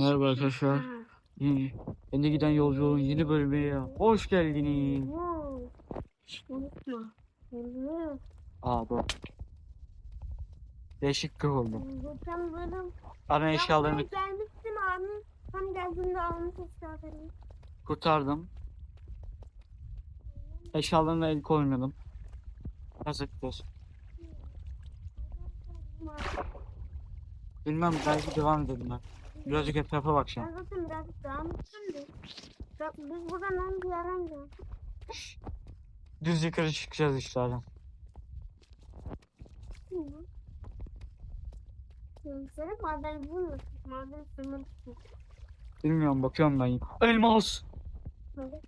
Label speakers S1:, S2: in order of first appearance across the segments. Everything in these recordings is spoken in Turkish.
S1: Merhaba arkadaşlar. Yeni, yeni giden yolculuğun yeni bölümüne hoş geldiniz. Aa bu. Değişiklik oldu.
S2: Geçen bölüm
S1: Ana eşyalarını
S2: gelmiştim abim. Tam geldiğinde almış eşyalarını.
S1: kurtardım. Eşyalarına el koymadım. Yazıktır. Bilmem belki devam edelim ben. Birazcık etrafa bakacağım.
S2: Ben zaten birazcık daha mutluydum. Bak biz buradan hangi yerden geldik?
S1: Düz yukarı çıkacağız işte adam.
S2: Senin maden bulmuyorsun. Maden sınırsın.
S1: Bilmiyorum bakıyorum ben. Elmas!
S2: Böyle.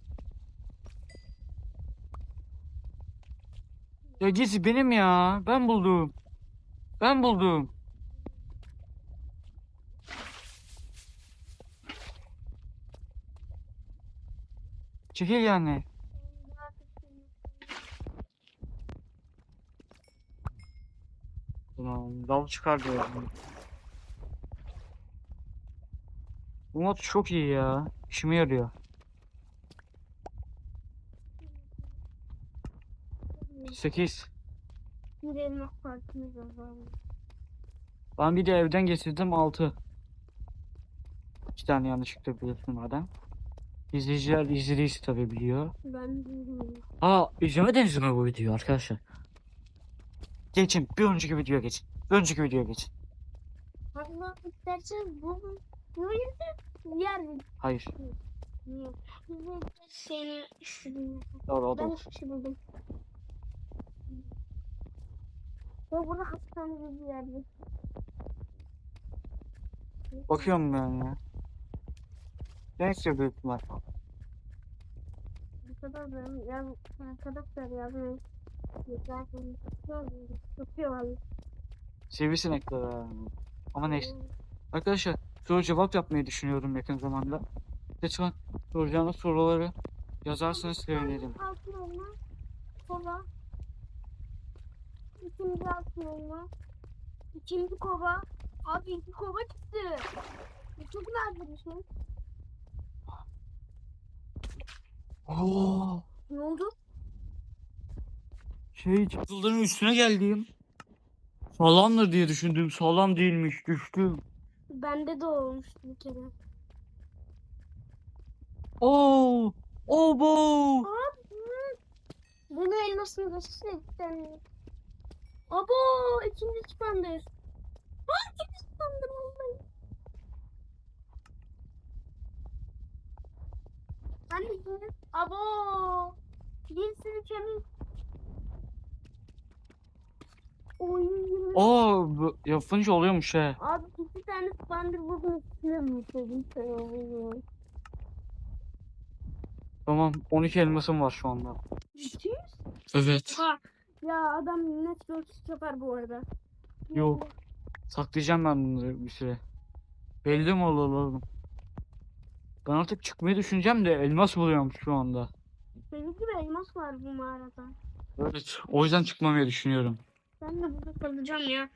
S1: Ya gizli benim ya. Ben buldum. Ben buldum. Çekil yani. Tamam, dal çıkar diyor. Bu mod çok iyi ya. İşime yarıyor. Sekiz. Ben bir de evden getirdim 6. İki tane yanlışlıkla biliyorsun madem. İzleyiciler izlediyse tabi biliyor.
S2: Ben bilmiyorum.
S1: Aa izlemediniz mi bu videoyu arkadaşlar? Geçin bir önceki videoya geçin. Bir önceki videoya geçin.
S2: Hatta isterseniz bu bu yerde diğer
S1: Hayır.
S2: Niye? Bizim seni istedim.
S1: Doğru o da
S2: Ben hiçbir şey buldum. Ve burada hastane gibi bir yerde.
S1: Bakıyorum ben ya. Neyse büyük ihtimal.
S2: Bu kadar ben ya arkadaşlar yazmayın. Zaten tutuyor abi.
S1: Sivrisinekler ha. Ama neyse. Arkadaşlar soru cevap yapmayı düşünüyorum yakın zamanda. Lütfen soracağınız soruları yazarsanız sevinirim.
S2: Altın olma. Kova. İkinci altın olma. İkinci kova. Abi iki kova çıktı. Bu çok nadir bir şey.
S1: Oo,
S2: Ne oldu?
S1: şey çakılların üstüne geldim. Sağlamdır diye düşündüm. Sağlam değilmiş. Düştüm.
S2: Bende de olmuştu bir kere.
S1: Oo! Obo!
S2: Bunu elmasını göstersen. Abo ikinci çıkandır. Aa ikinci çıkandır vallahi. Ben de ikinci. Abo. Bir sürü kemik. Oy.
S1: Oo, bu yapınca oluyormuş he.
S2: Abi iki tane spandır buldum üstüne mi yükledim sana
S1: Tamam 12 elmasım var şu anda.
S2: Ciddi
S1: Evet.
S2: Ha. Ya adam net dört yapar bu arada.
S1: Yok. Saklayacağım ben bunları bir süre. Belli mi olur oğlum? Ben artık çıkmayı düşüneceğim de elmas buluyorum şu anda.
S2: Benim gibi elmas var bu mağarada.
S1: Evet. O yüzden çıkmamayı düşünüyorum.
S2: Ben de burada kalacağım ya.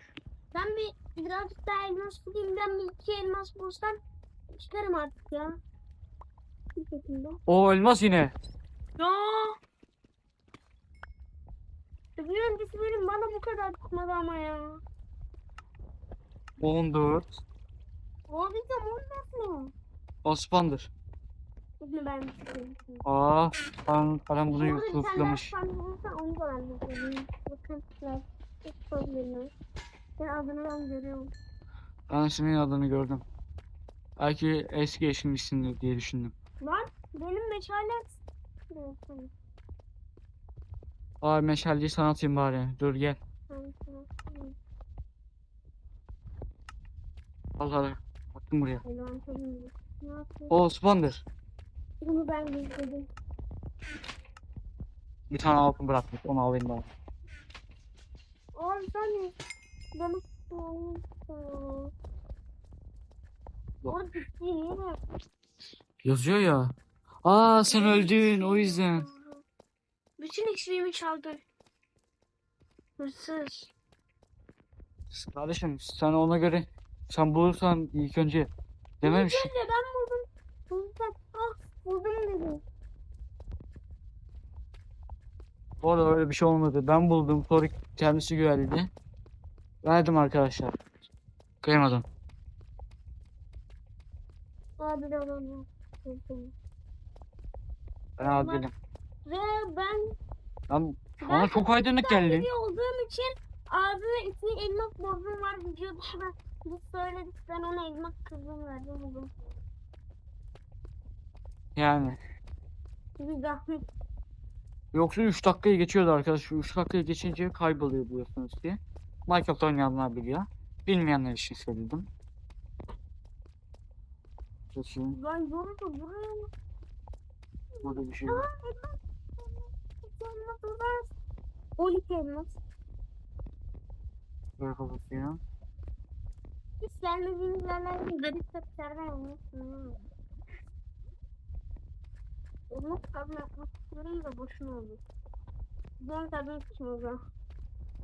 S2: Ben bir birazcık daha elmas bulayım. Ben bir iki elmas bulsam çıkarım artık ya. Bir şekilde.
S1: O elmas yine.
S2: Ya. Bir öncesi benim bana bu kadar tutmadı ama ya.
S1: 14.
S2: O bizim olmaz mı?
S1: Osman'dır.
S2: Bunu ben istiyorum.
S1: Aa, ben, adam bunu
S2: bulursa onu da ben. Bakın biraz. Hiç. Ben adını ben görüyorum.
S1: Ben senin adını gördüm. Belki eski geçmişsindir diye düşündüm.
S2: Lan benim meşale
S1: Aa meşaleyi sana atayım bari. Dur gel. Al hadi. Baktım buraya. O Osman'dır.
S2: Bunu ben gizledim.
S1: Bir tane altın bırakmış. Onu alayım ben.
S2: Abi sen bana ciddi değil mi?
S1: Yazıyor ya. Aa sen öldün o yüzden.
S2: Bütün XP'mi çaldın. Hırsız.
S1: Kardeşim sen ona göre sen bulursan ilk önce Dememiş.
S2: Önce ben buldum. Buldum. Ah buldum dedim.
S1: Bu arada öyle bir şey olmadı. Ben buldum. Sonra kendisi geldi. Verdim arkadaşlar. Kıyamadım.
S2: Abi de olamam.
S1: Ben adilim.
S2: Ve ben
S1: Ben bana çok aydınlık geldi.
S2: Biri olduğum için ağzına içine elmas bozum var da biz söyledik ben ona elmas kızım verdim bugün.
S1: Yani.
S2: Bir zahmet.
S1: Yoksa 3 dakikayı geçiyordu arkadaşlar. 3 dakikayı geçince kayboluyor biliyorsunuz ki. Minecraft oynayanlar biliyor. Bilmeyenler için söyledim. Geçeyim.
S2: Ben yoruldu buraya?
S1: Burada bir şey yok.
S2: elmas. Elmas. 12 elmas.
S1: Böyle kapatayım.
S2: Hiç gelmediğimiz yerlerden garip tepkilerden olmuşsun. Elmas kazma yapmak istiyorum da boşuna oldu. Ben tabii için o zaman.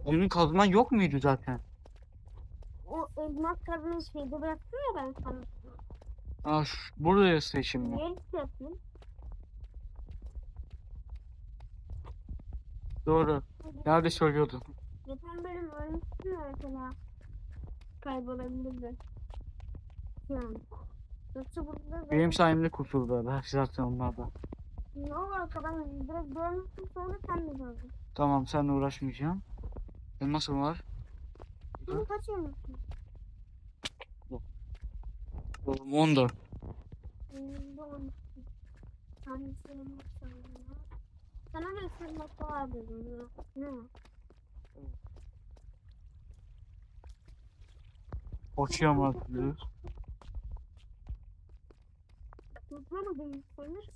S1: Onun kazman yok muydu zaten?
S2: O elmas kazmayı şeyde bıraktım ya ben sana.
S1: Aa, şu, buradayız şimdi.
S2: Hiç yapayım?
S1: Doğru. Nerede söylüyordun?
S2: Geçen bölüm ölmüştüm ya mesela. Kaybolabilirdi. Yani. Yoksa burada da
S1: Benim sayemde kurtuldu. Zaten onlardan.
S2: ne olur kadar direkt görmüştüm sonra sen de gördün.
S1: Tamam seninle uğraşmayacağım. Elmasım var.
S2: Bunu kaç yemişsin?
S1: Oğlum 14.
S2: Hmm, bu olmuşsun. Sen de senin maçlarına. Sana da maçı var dedim ya. Ne?
S1: Uçuyamadı.
S2: Tutlamadın sanır.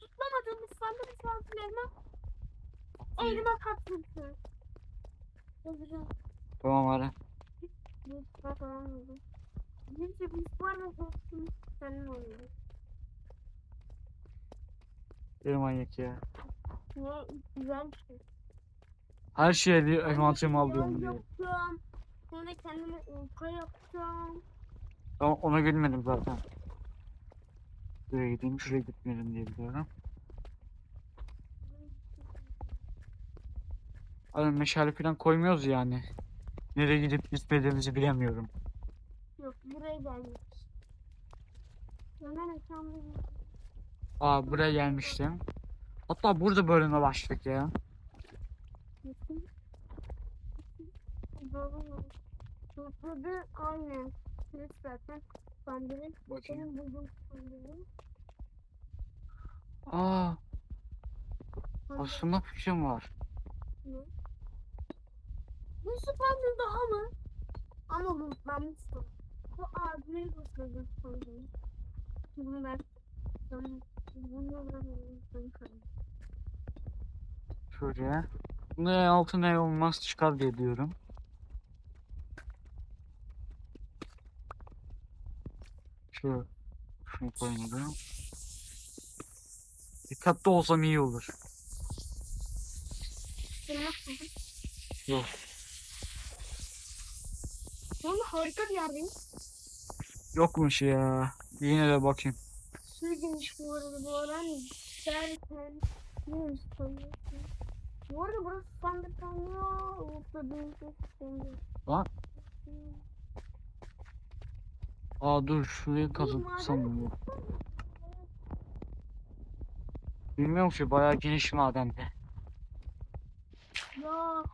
S2: Tutlamadın sanır lazım elma. Elma katlısı. Yazacağım.
S1: Tamam hadi.
S2: Bir bak anladım. Bir de biz var mı dostum? Senin oyunu.
S1: Bir manyak ya.
S2: Ne güzel şey.
S1: Her şeye bir envanterimi alıyorum diyor.
S2: yapacağım. Sonra kendime uyku yapacağım.
S1: Ama ona gülmedim zaten. Şuraya gideyim, şuraya gitmedim diye biliyorum. Abi meşale falan koymuyoruz yani. Nereye gidip gitmediğimizi bilemiyorum.
S2: Yok buraya gelmiş. Ömer Hasan
S1: Aa buraya gelmiştim. Hatta burada bölüme başladık ya.
S2: Doğru. Topladı aynen. Kılıç zaten. Sandalye.
S1: Bakayım.
S2: Benim bulduğum sandalye.
S1: Aa aslında fikrim var.
S2: Bu spandal daha mı? Ama bu ben bu Bu ağzını topladı sandalye. Bunu ben ben bunu ben
S1: Şöyle. Ne altı ne olmaz çıkar diye diyorum. Şu şunu koymadım. Dikkatli olsam iyi olur. Yok.
S2: Valla harika bir yerdeyim.
S1: Yokmuş ya. Yine de bakayım.
S2: Su geniş bu arada bu alan derken neymiş sanıyorsun? Bu arada burası sandık sanıyor. Umutla sanıyor.
S1: Lan. Aa dur şuraya kazıtsam mı? Bilmiyorum ki bayağı geniş madende.
S2: Ya.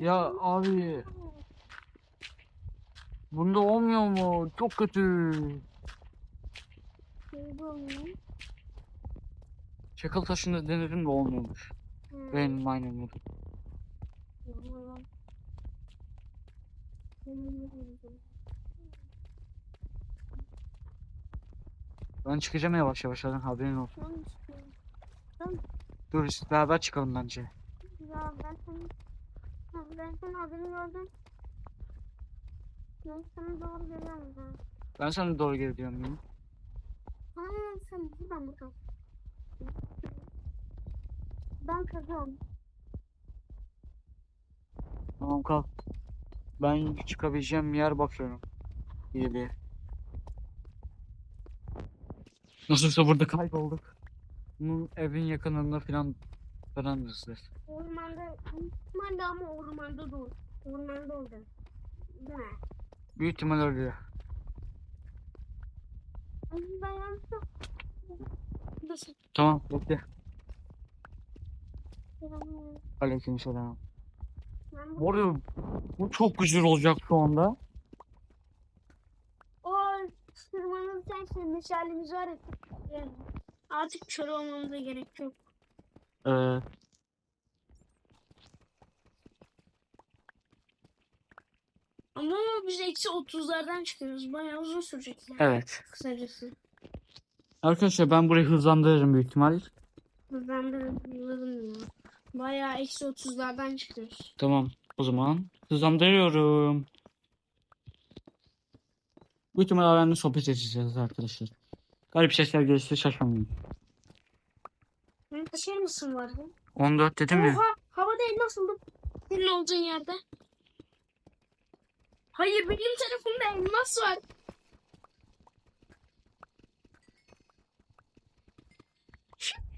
S1: Ya abi bunda olmuyor mu? Çok kötü. Çakıl taşında denedim de olmuyormuş.
S2: Hmm.
S1: Benim.
S2: Yalan. Benim ne diyeceğim?
S1: Ben çıkacağım yavaş yavaş hadi haberin olsun.
S2: An istiyorum.
S1: Dur beraber çıkalım bence.
S2: Ya ben senin ben senin haberini gördüm. Ben sana doğru geliyorum ben.
S1: Ben sana doğru geliyorum yine.
S2: Hayır sen buradan buradan. Ben kazıyorum.
S1: Tamam kalk. Ben çıkabileceğim yer bakıyorum. 7. Nasılsa burada kaybolduk. Bunun evin yakınında falan falanızdır.
S2: Ormanda, ormanda ama ormanda dur. Ormanda oldu. Değil mi?
S1: Büyük ihtimal öyle. Tamam bekle. Aleykümselam.
S2: Ben bu-
S1: Bu arada bu çok güzel olacak şu anda.
S2: Şey meşalemiz var ya. Yani artık kör olmamıza gerek yok.
S1: Ee,
S2: Ama biz eksi 30'lardan çıkıyoruz. Bayağı uzun sürecek yani.
S1: evet.
S2: Kısacası.
S1: Arkadaşlar ben burayı hızlandırırım büyük ihtimal.
S2: Ben de yılladım ya. Bayağı eksi 30'lardan çıkıyoruz.
S1: Tamam. O zaman hızlandırıyorum. Büyük ihtimal aranızda sohbet edeceğiz arkadaşlar. Garip sesler gelirse şaşırmayın.
S2: Benim taşır mısın vardı?
S1: 14 dedim ya.
S2: Oha! Havada elmas buldum. Senin olduğun yerde. Hayır benim tarafımda elmas var.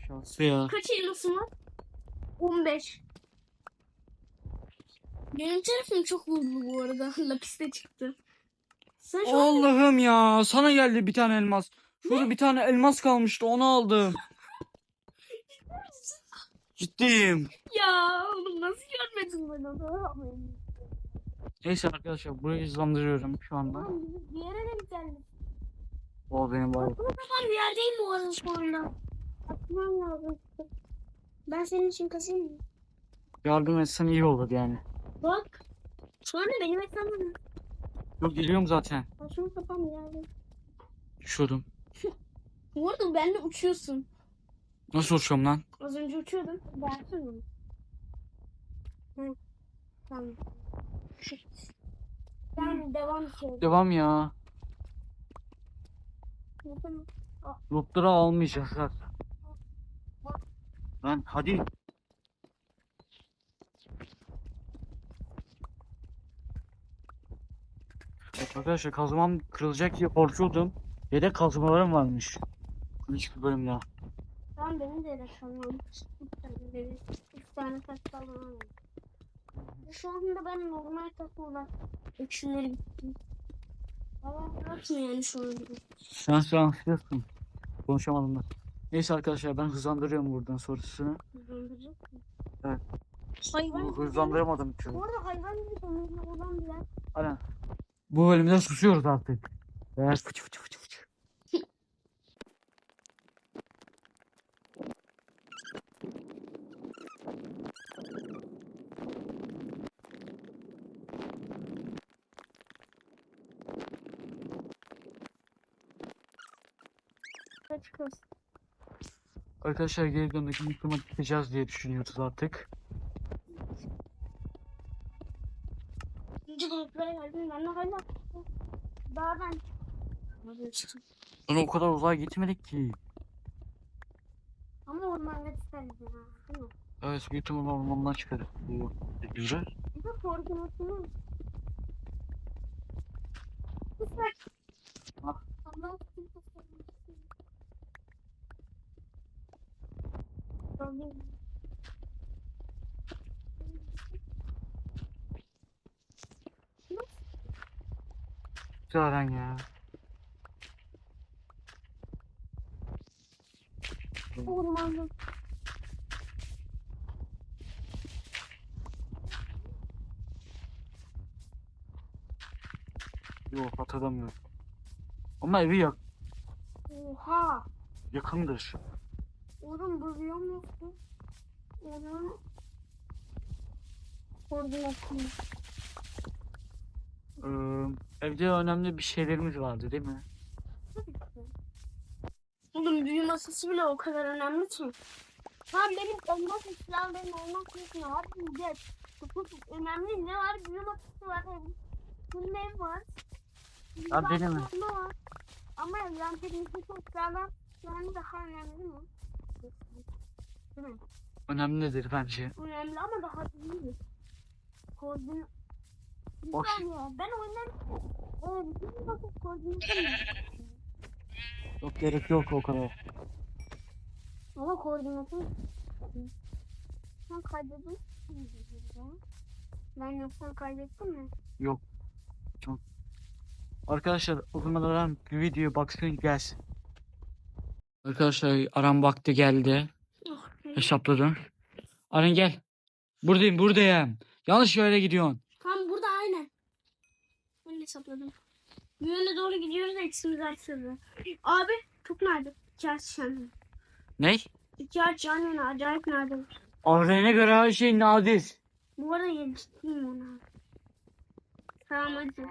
S1: Şanslı ya.
S2: Kaç elmasım var? 15. Benim tarafım çok vurdu bu arada. Lapiste çıktı. Sen şu an
S1: Allah'ım ya. Sana geldi bir tane elmas. Şurada bir tane elmas kalmıştı. Onu aldım. Ciddiyim.
S2: ya oğlum nasıl görmedin ben onu?
S1: Neyse arkadaşlar burayı hızlandırıyorum şu anda.
S2: Tamam bir yere de bir tane.
S1: O benim var.
S2: Bunu kapan bir yerdeyim bu arada sonra. Atmam lazım. Ben senin için kasayım mı?
S1: Yardım etsen iyi olur yani.
S2: Bak. Sonra benim ekranım.
S1: Yok geliyorum zaten.
S2: Şunu kapan bir yerde.
S1: Düşüyordum.
S2: Arada benimle uçuyorsun.
S1: Nasıl uçuyorum lan?
S2: Az önce uçuyordum. Hı. Tamam. Ben devam ediyorum.
S1: Devam ya. Lootları almayacağız lan. Lan hadi. Arkadaşlar kazmam kırılacak diye korkuyordum. Yedek kazmalarım varmış. Hiçbir bölüm daha.
S2: Tamam benim de reklamım. Üç tane taş var. Şu anda ben normal takımla üçünleri bittim. Ama bırakmıyor yani şu anda.
S1: Sen şu an hızlısın. Konuşamadım da. Neyse arkadaşlar ben hızlandırıyorum buradan sonrasını.
S2: Hızlandıracak mı?
S1: Evet.
S2: Hayvan.
S1: Hızlandıramadım türlü.
S2: Bu arada hayvan gibi konuşma olan bir yer.
S1: Aynen. Bu bölümde susuyoruz artık. Evet. Fıçı fıçı fıçı fıçı. Arkadaşlar geri döndük yıkıma gideceğiz diye düşünüyoruz artık.
S2: İkinci gruplara geldim. Ben de hala dağdan çıktım.
S1: Lan o kadar uzağa gitmedik ki.
S2: Ama ormanda çıkarız ya. Değil mi?
S1: Evet büyük ihtimalle ormandan çıkarız. Bu güzel.
S2: Bir de koordinatını.
S1: Ah.
S2: Allah kim Tabii.
S1: Güzel ya.
S2: Ormanda.
S1: Yok hatırlamıyorum. Ama evi yak
S2: Oha.
S1: yakındır.
S2: Oğlum bu biliyor musun? Onun koordinatını.
S1: Ee, evde önemli bir şeylerimiz vardı değil mi?
S2: Oğlum büyü masası bile o kadar önemli ki. Lan benim elmas benim olmak ya. Hadi gel. Çok önemli ne var? Büyü masası var. Bunun ev var.
S1: Lan benim
S2: var. Ama yani benim çok sağlam. Yani daha önemli mi? Değil mi?
S1: Önemlidir bence.
S2: Önemli ama daha iyi. Koordin...
S1: Boş.
S2: Bir saniye, Ben oyundan... Ee, bütün Bak bak koordinatı.
S1: Yok gerek yok o kadar.
S2: Ama koordinatı. Sen kaydedin. Ben yoksa kaydettim mi?
S1: Arkadaşlar o zaman Aran bir video baksın gelsin. Arkadaşlar Aran vakti geldi.
S2: Oh,
S1: Hesapladım. Aran gel. Buradayım buradayım. Yanlış yere gidiyorsun.
S2: Tam burada aynen. Ben hesapladım. Yöne doğru gidiyoruz eksimiz arttırdı. Abi çok nerede? Ağaç yanıyor.
S1: Ne?
S2: Yan yana acayip nerede?
S1: Aran'a göre her şey nadir.
S2: Bu arada yetiştireyim onu abi. Tamam hadi.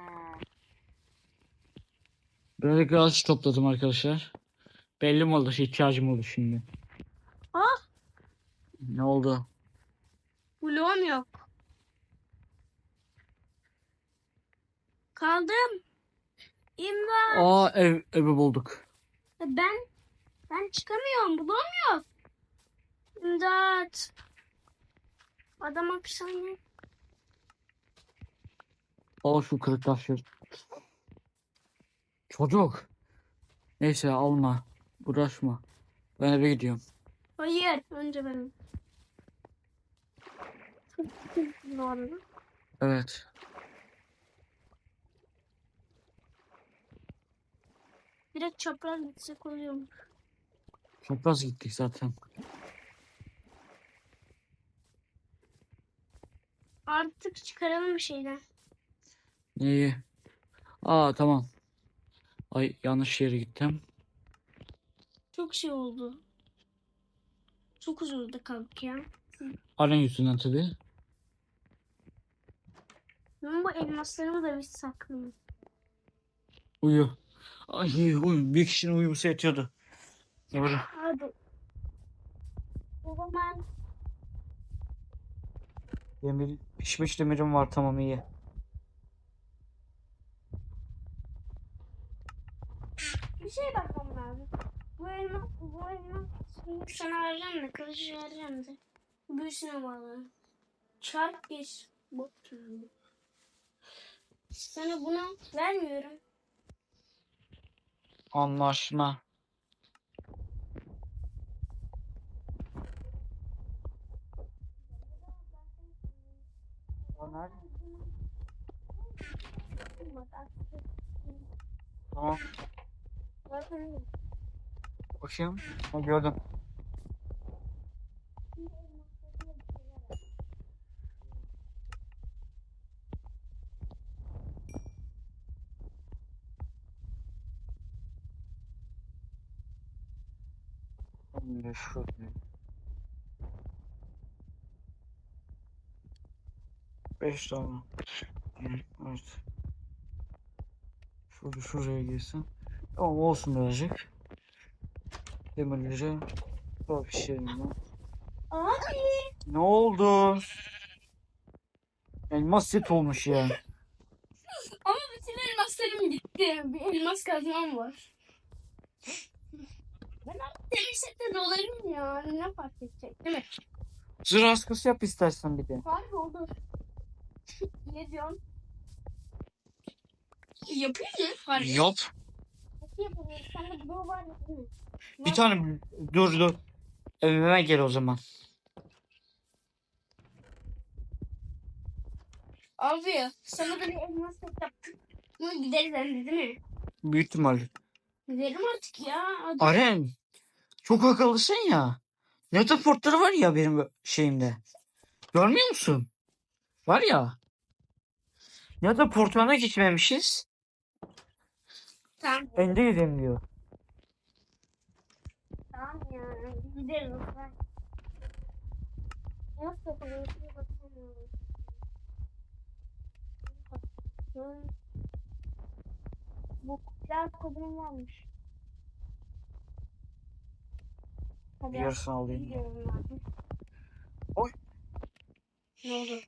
S1: Böyle gaz topladım arkadaşlar. Belli mi oldu? ihtiyacım oldu şimdi.
S2: Ah!
S1: Ne oldu?
S2: Bloğum yok. Kaldım. İmdat.
S1: Aa ev, evi bulduk.
S2: Ben ben çıkamıyorum. Yok. İmdat. Adam hapishane.
S1: Al şu kırık taşları. Çocuk. Neyse alma. Uğraşma. Ben eve gidiyorum.
S2: Hayır. Önce benim. Çok.
S1: Evet.
S2: Direkt çapraz gitsek oluyor mu?
S1: Çapraz gittik zaten.
S2: Artık çıkaralım bir şeyden.
S1: Neyi? Aa tamam. Ay yanlış yere gittim.
S2: Çok şey oldu. Çok uzun kaldık ya.
S1: Aran yüzünden tabii.
S2: Ben bu elmaslarımı da bir saklayayım.
S1: Uyu. Ay. Bir kişinin uyuması yetiyordu. Doğru.
S2: Hadi. O zaman
S1: Demir, pişmiş demirim var tamam iyi.
S2: bir şey bakmam lazım. Bu elma, bu elma şimdi sana vereceğim de kılıcı vereceğim de. Büyüsüne bağlı. Çarp geç. Gibi. Sana bunu vermiyorum.
S1: Anlaşma. Tamam. Bakayım. Ha, gördüm. Şimdi şurada. Beş tane. Evet. Şurada şuraya girsin. Tamam olsun birazcık. Demirleri daha pişirelim ben.
S2: Abi.
S1: Ne oldu? Elmas set olmuş ya.
S2: Ama bütün elmaslarım gitti. Bir elmas kazmam var. Demir sette dolarım ya. Ne fark edecek değil mi?
S1: Zırh askısı yap istersen bir de.
S2: Harbi olur. ne diyorsun? Yapayım mı? Harbi.
S1: Yap. Bir tane dur dur. Evime gel o zaman.
S2: Abi sana da bir elmas yaptık. Bunu gideriz hem de değil mi?
S1: Büyük ihtimal.
S2: Gidelim artık ya. Hadi.
S1: Aren. Çok akıllısın ya. Neta portları var ya benim şeyimde. Görmüyor musun? Var ya. Neta portlarına geçmemişiz.
S2: Tamam.
S1: Ende gidelim diyor.
S2: Tamam ya. Gideriz. Ben... Nasıl. Bu kutlar kodum varmış. Hadi
S1: Yarısını alayım.
S2: Gidiyorum.
S1: Oy.
S2: Ne oldu?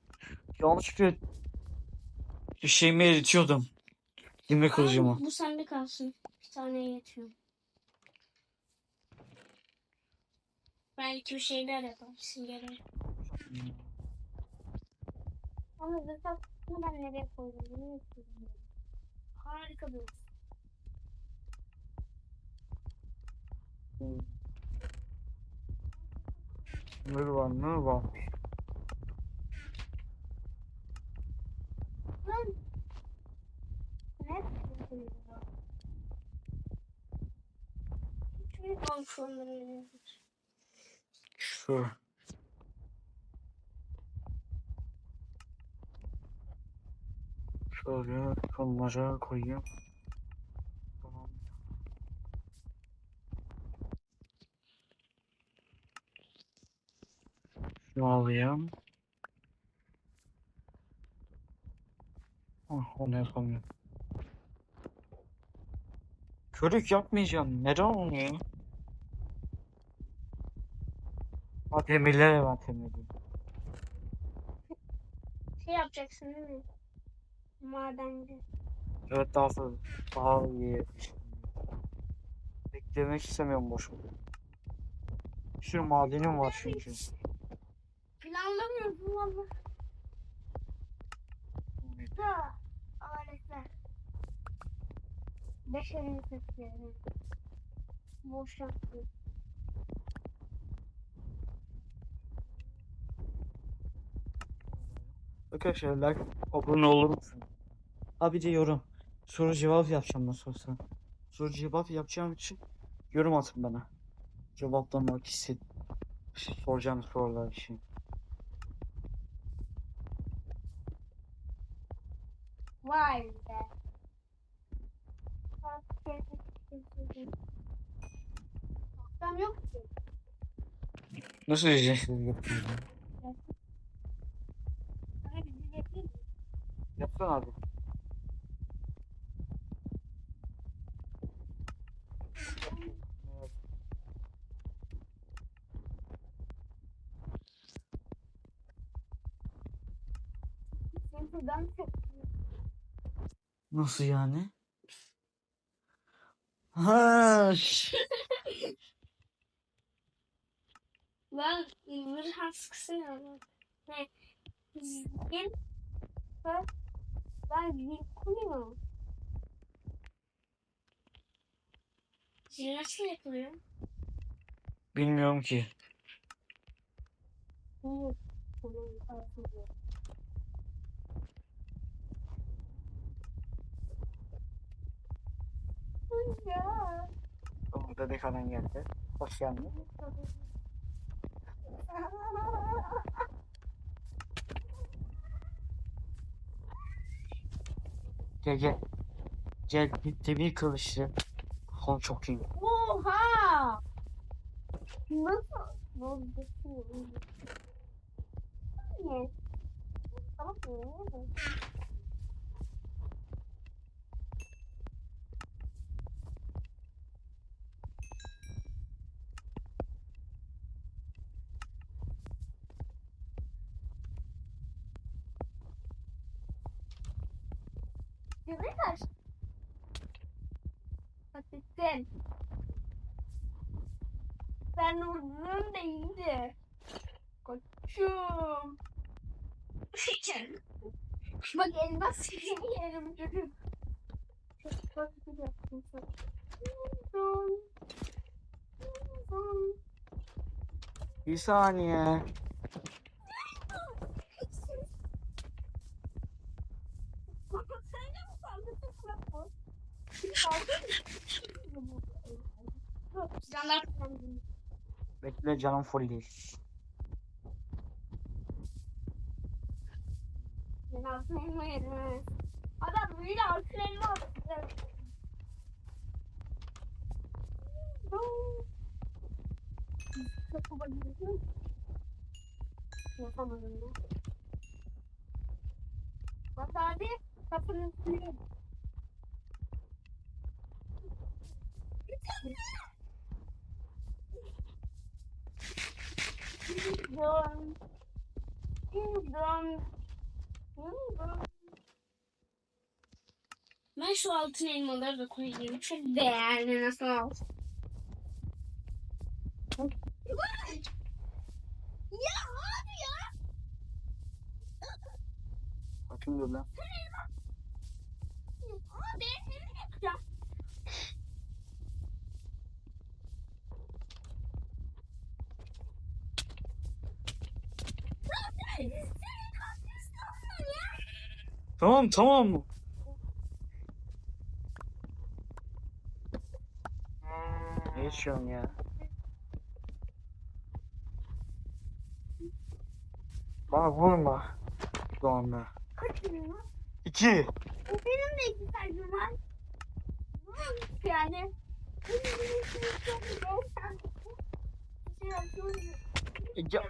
S1: Yanlışlıkla bir şeyimi eritiyordum. Yemek kılıcımı.
S2: Bu sende kalsın. Bir tane yetiyor. Belki bir şeyler yaparsın gene. Ama zırhak bunu ben nereye koydum? Nereye? Harika bir.
S1: Hmm. Ne var
S2: ne var?
S1: Şu. Şöyle sonmaca koyayım. Şunu alayım. Ah, onu yapamıyorum. Körük yapmayacağım. Neden onu ya? Ha demirler var demirler.
S2: Şey yapacaksın değil mi? Madenci.
S1: Evet daha fazla. Daha iyi. Beklemek istemiyorum boşuna. Bir sürü madenim var çünkü.
S2: Planlamıyorsun valla. Da aletler. Beşerin sesleri. Boş yaptı.
S1: Arkadaşlar like abone olur musun? Abi de yorum. Soru cevap yapacağım nasıl olsa. Soru cevap yapacağım için yorum atın bana. Cevaplamak istedim. Soracağım sorular için.
S2: Vay be. Tam yok ki.
S1: Nasıl ücretsiz yapayım?
S2: Sana bizi yapayım.
S1: Yapsana abi.
S2: Buradan çok
S1: Nasıl yani? Ha, ş-
S2: Ben bir haskısın Ne? Ben zil koyuyorum. Zil nasıl yapılıyor?
S1: bilmiyorum ki.
S2: Bu Ya.
S1: Oh, bebek hemen geldi. Hoş geldin. Gel gel. Gel demir kılıçlı. Oğlum çok iyi.
S2: Oha! Nasıl? Nasıl? Ne? Tamam mı? Güzel kaç. Patates. Ben vurdum da iyiydi. Koçum. Bak elmas seni yerim çocuk. Çok yaptın sen.
S1: Bir saniye. Bekle canım full değil.
S2: Ben altına yerim. Adam böyle altına elma attı. Çok babacığım. Yapamadım ya. Bak abi kapının üstüne. Dön. Dön. Dön. Ben şu altın elmaları da koyayım. Çok değerli nasıl olsun. Ya abi ya.
S1: Bakayım dur lan.
S2: Abi
S1: Tamam tamam mı? Ne yaşıyorsun ya? Bana vurma. Doğanla.
S2: Kaç günüm var?
S1: İki.
S2: Benim de iki kalbim var. Yani.
S1: E, ya.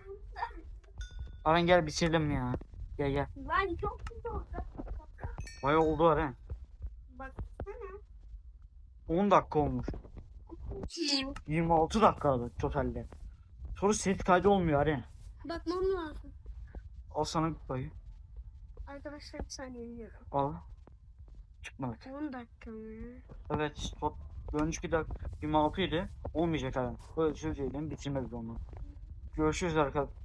S1: Aran gel bitirelim ya. Gel gel.
S2: Ben çok güzel oldu.
S1: Bayağı oldu Aren.
S2: Baksana.
S1: 10 dakika olmuş. 26 dakika totalde. Sonra set kaydı olmuyor Aren.
S2: Bakmam lazım.
S1: Al sana bir payı.
S2: Arkadaşlar bir saniye iniyorum.
S1: Al. Çıkmadı.
S2: 10 dakika mı?
S1: Evet. Tot, önceki dakika 26 idi. Olmayacak Aren. Böyle söyleyelim bitirmez onu. Görüşürüz arkadaşlar.